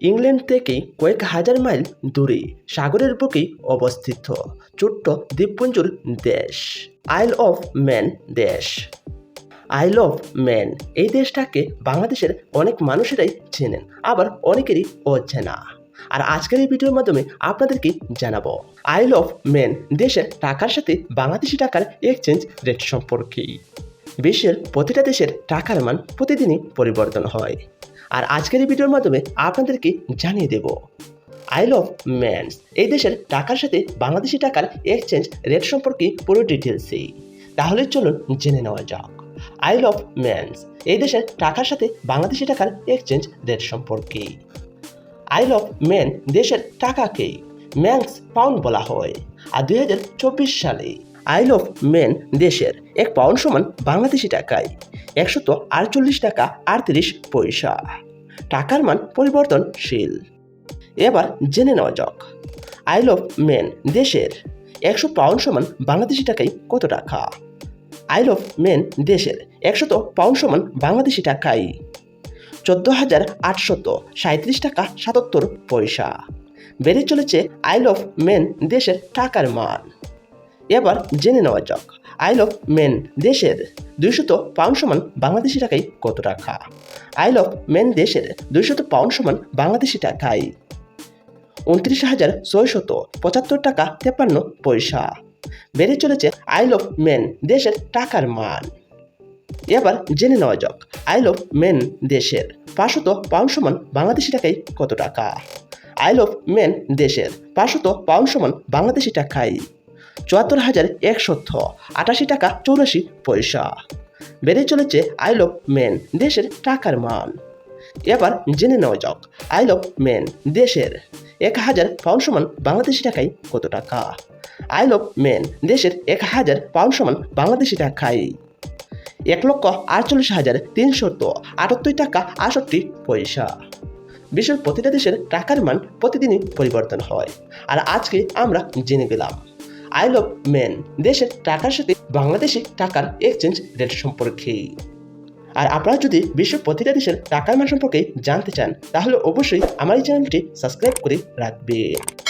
England থেকে কয়েক হাজার মাইল দূরে সাগরের বুকেই অবস্থিত ছোট্ট দ্বীপপুঞ্জর দেশ আইল অফ ম্যান দেশ। আইল অফ ম্যান এই দেশটাকে বাংলাদেশের অনেক মানুষেরাই চেনেন, আবার অনেকেরই অচেনা। আর আজকের এই ভিডিওর মাধ্যমে আপনাদেরকে জানাব আইল অফ ম্যান দেশের টাকার সাথে বাংলাদেশি টাকার এক্সচেঞ্জ রেট সম্পর্কে। বিশ্বের প্রতিটা দেশের টাকার মান প্রতিদিনই পরিবর্তন হয়। আর আজকের এই ভিডিওর মাধ্যমে আপনাদেরকে জানিয়ে দেব। আইল অফ ম্যানস এই দেশের টাকার সাথে বাংলাদেশি টাকার এক্সচেঞ্জ রেট সম্পর্কে পুরো ডিটেলসেই তাহলে চলুন জেনে নেওয়া যাক। আইল অফ ম্যানস এই দেশের টাকার সাথে বাংলাদেশি টাকার এক্সচেঞ্জ রেট সম্পর্কে। আইল অফ ম্যান দেশের টাকাকে ম্যাংস পাউন্ড বলা হয়। আর দুই হাজার চব্বিশ সালে আইল অফ ম্যান দেশের এক পাউন্ড সমান বাংলাদেশি টাকায় একশত আটচল্লিশ টাকা আটত্রিশ পয়সা। টাকার মান পরিবর্তনশীল। এবার জেনে নেওয়া যাক। আইল অফ ম্যান দেশের একশো পাউন্ড সমান বাংলাদেশি টাকায় কত টাকা? আইল অফ ম্যান দেশের একশত পাউন্ড সমান বাংলাদেশি টাকায় চোদ্দ হাজার আটশত সাঁত্রিশ টাকা সাতাত্তর পয়সা। বেড়ে চলেছে আইল অফ ম্যান দেশের টাকার মান। এবার জেনে নেওয়া যাক। আইল অফ মেন দেশের দুইশত পাউন্ড সমান বাংলাদেশি টাকায় কত টাকা? আইল অফ মেন দেশের দুইশত পাউন্ড সমান বাংলাদেশি টাকায় উনত্রিশ হাজার ছয়শত পঁচাত্তর টাকা তেপান্ন পয়সা। বেড়ে চলেছে আইল অফ মেন দেশের টাকার মান। এবার জেনে নেওয়া যাক আইল অফ মেন দেশের পাঁচশত পাউন্ড সমান বাংলাদেশি টাকায় কত টাকা? আইল অফ মেন দেশের পাঁচশত পাউন্ড সমান বাংলাদেশি টাকায় চুয়াত্তর হাজার একশত আটাশি টাকা চৌরাশি পয়সা। বেড়ে চলেছে আইল অফ মেন, দেশের টাকার মান। এবার জেনে নেওয়া যাক আইল অফ মেন, দেশের। এক হাজার পাউন্ড সমান বাংলাদেশি টাকায় কত টাকা? আইল অফ মেন, দেশের এক হাজার পাউন্ড সমান বাংলাদেশি টাকায়। এক লক্ষ আটচল্লিশ হাজার তিনশত আটাত্তর টাকা আটষট্টি পয়সা। বিশ্বের প্রতিটা দেশের টাকার মান প্রতিদিনই পরিবর্তন হয়। আর আজকে আমরা জেনে গেলাম আইল অফ মেন দেশের টাকার সাথে বাংলাদেশি টাকার এক্সচেঞ্জ রেট সম্পর্কে। আর আপনারা যদি বিশ্ব প্রতিটা দেশের টাকার মান সম্পর্কে জানতে চান, তাহলে অবশ্যই আমার এই চ্যানেলটি সাবস্ক্রাইব করে রাখবেন।